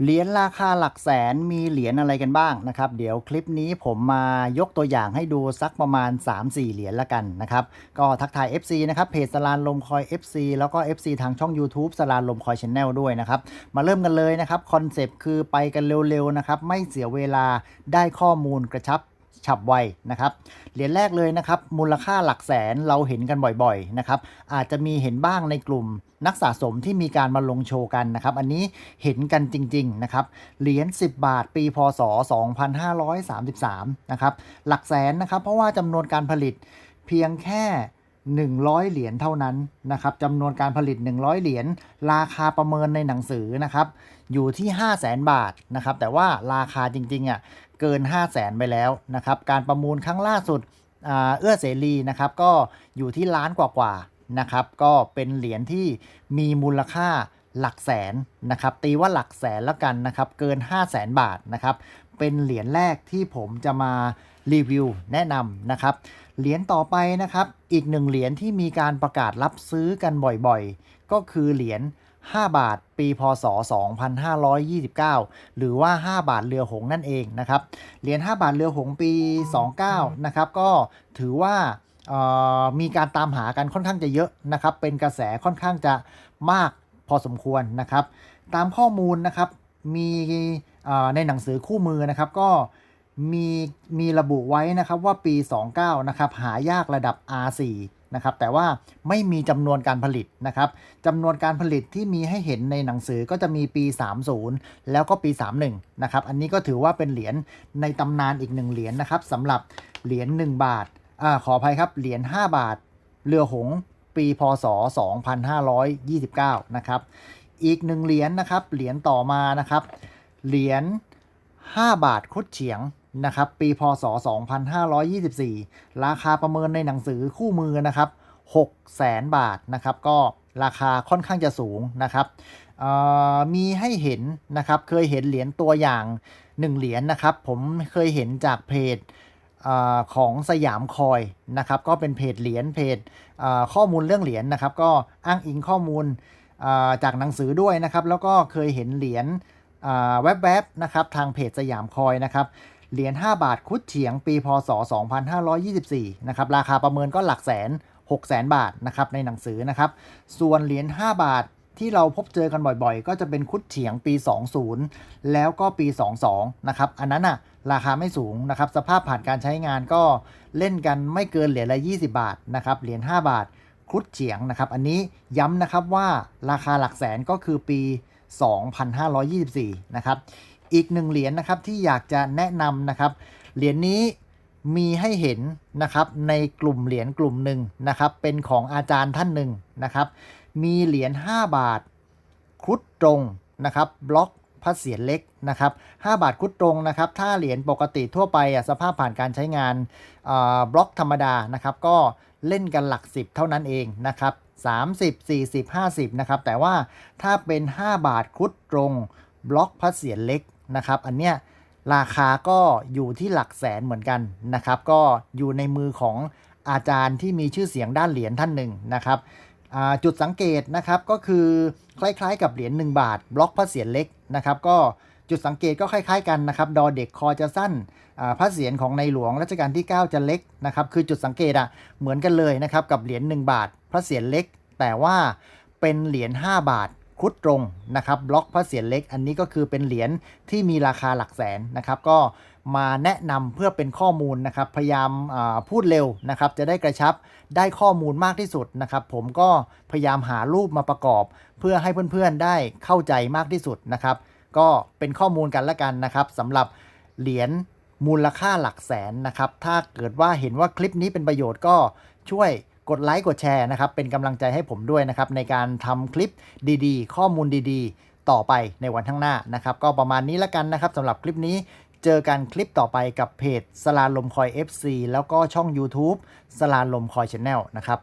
เหรียญราคาหลักแสนมีเหรียญอะไรกันบ้างนะครับ เดี๋ยวคลิปนี้ผมมายกตัวอย่างให้ดูสักประมาณ 3-4 เหรียญละกันนะครับ ก็ทักทาย FC นะครับเพจสลานลมคอย FC แล้วก็ FC ทางช่อง YouTube สลานลมคอยช n แนลด้วยนะครับ มาเริ่มกันเลยนะครับคอนเซปต์คือไปกันเร็วๆนะครับ ไม่เสียเวลาได้ข้อมูลกระชับ ฉับไวนะครับเหรียญแรกเลยนะครับมูลค่าหลักแสนเราเห็นกันบ่อยๆนะครับอาจจะมีเห็นบ้างในกลุ่มนักสะสมที่มีการมาลงโชว์กันนะครับ อันนี้เห็นกันจริงๆนะครับเหรียญ10 บาทปีพศ 2533นะครับหลักแสนนะครับเพราะว่าจำนวนการผลิตเพียงแค่ 100 เหรียญเท่านั้นนะครับจำนวนการผลิต 100 เหรียญราคาประเมินในหนังสือนะครับ อยู่ที่ 5 0 0แสนบาทนะครับ แต่ว่าราคาจริงๆอะเกิน 5 0 0แสนไปแล้วนะครับ การประมูลครั้งล่าสุดเอื้อเสรีนะครับ ก็อยู่ที่ล้านกว่าๆนะครับ ก็เป็นเหรียญที่มีมูลค่าหลักแสนนะครับ ตีว่าหลักแสนแล้วกันนะครับ เกิน 5 0 0แสนบาทนะครับ เป็นเหรียญแรกที่ผมจะมารีวิวแนะนำนะครับ เหรียญต่อไปนะครับ อีกหนึ่งเหรียญที่มีการประกาศรับซื้อกันบ่อยๆ ก็คือเหรียญ5 บาท ปีพศ 2529 หรือว่า 5 บาทเรือหงส์นั่นเองนะครับ เหรียญ5บาทเรือหงส์ปี 29 นะครับ ก็ถือว่ามีการตามหากันค่อนข้างจะเยอะนะครับ เป็นกระแสค่อนข้างจะมากพอสมควรนะครับ ตามข้อมูลนะครับ มี ในหนังสือคู่มือนะครับก็มีมีระบุไว้นะครับว่าปี 29 นะครับหายากระดับ R4 นะครับแต่ว่าไม่มีจำนวนการผลิตนะครับจำนวนการผลิตที่มีให้เห็นในหนังสือก็จะมีปี 30 แล้วก็ปี 31 นะครับอันนี้ก็ถือว่าเป็นเหรียญในตำนานอีกหนึ่งเหรียญนะครับสำหรับเหรียญ1บาทอ่าขออภัยครับเหรียญ5บาท เรือหงส์ปีพศ 2529 นะครับอีกหนึ่งเหรียญนะครับเหรียญต่อมานะครับ เหรียญ5 บาทคดเฉียงนะครับ ปีพศ 2524 ราคาประเมินในหนังสือคู่มือนะครับ6แสนบาทนะครับ ก็ราคาค่อนข้างจะสูงนะครับมีให้เห็นนะครับ เคยเห็นเหรียญตัวอย่าง 1 เหรียญนะครับ ผมเคยเห็นจากเพจอของสยามคอยนะครับ ก็เป็นเพจเหรียญเพจข้อมูลเรื่องเหรียญนะครับ ก็อ้างอิงข้อมูลจากหนังสือด้วยนะครับ แล้วก็เคยเห็นเหรียญ แวบๆนะครับทางเพจสยามคอยนะครับเหรียญ5บาทคุดเฉียงปีพศ 2524นะครับราคาประเมินก็หลักแสน6แสนบาทนะครับในหนังสือนะครับ ส่วนเหรียญ5บาทที่เราพบเจอกันบ่อยๆ ก็จะเป็นคุดเฉียงปี 20 แล้วก็ปี 22 นะครับ อันนั้นอะราคาไม่สูงนะครับ สภาพผ่านการใช้งานก็เล่นกันไม่เกินเหรียญละ 20 บาทนะครับ เหรียญ 5 บาทคุดเฉียงนะครับ อันนี้ย้ำนะครับว่าราคาหลักแสนก็คือปี 2524 นะครับ อีกหนึ่งเหรียญนะครับที่อยากจะแนะนำนะครับ เหรียญนี้มีให้เห็นนะครับในกลุ่มเหรียญกลุ่มหนึ่งนะครับ เป็นของอาจารย์ท่านหนึ่งนะครับ มีเหรียญ5บาทครุฑตรงนะครับบล็อกพระเศียรเล็กนะครับ5บาทครุฑตรงนะครับ ถ้าเหรียญปกติทั่วไปอะสภาพผ่านการใช้งานบล็อกธรรมดานะครับ ก็เล่นกันหลัก 10 เท่านั้นเองนะครับ30 40 50นะครับแต่ว่าถ้าเป็น 5 บาทครุฑตรงบล็อกพระเศียรเล็กนะครับ อันเนี้ยราคาก็อยู่ที่หลักแสนเหมือนกันนะครับ ก็อยู่ในมือของอาจารย์ที่มีชื่อเสียงด้านเหรียญท่านหนึ่งนะครับจุดสังเกตนะครับก็คือคล้ายๆ กับเหรียญ1บาท บล็อกพระเศียรเล็กนะครับ ก็จุดสังเกตก็คล้ายๆกันนะครับ ดอเด็กคอจะสั้นอ่าพระเศียรของในหลวงรัชกาลที่ 9 จะเล็กนะครับ คือจุดสังเกตอะเหมือนกันเลยนะครับกับเหรียญ1บาท พระเศียรเล็ก แต่ว่าเป็นเหรียญ5บาทครุดตรงนะครับบล็อกพระเศียรเล็ก อันนี้ก็คือเป็นเหรียญที่มีราคาหลักแสนนะครับ ก็มาแนะนำเพื่อเป็นข้อมูลนะครับ พยายามพูดเร็วนะครับ จะได้กระชับได้ข้อมูลมากที่สุดนะครับ ผมก็พยายามหารูปมาประกอบ เพื่อให้เพื่อนๆได้เข้าใจมากที่สุดนะครับ ก็เป็นข้อมูลกันละกันนะครับสำหรับเหรียญมูลค่าหลักแสนนะครับ ถ้าเกิดว่าเห็นว่าคลิปนี้เป็นประโยชน์ก็ช่วย กดไลค์กดแชร์นะครับ เป็นกำลังใจให้ผมด้วยนะครับ ในการทำคลิปดีๆ ข้อมูลดีๆ ต่อไปในวันข้างหน้านะครับ ก็ประมาณนี้ละกันนะครับสำหรับคลิปนี้เจอกันคลิปต่อไปกับเพจสลาลมคอย FC แล้วก็ช่อง YouTube สลาลมคอยช n แนลนะครับ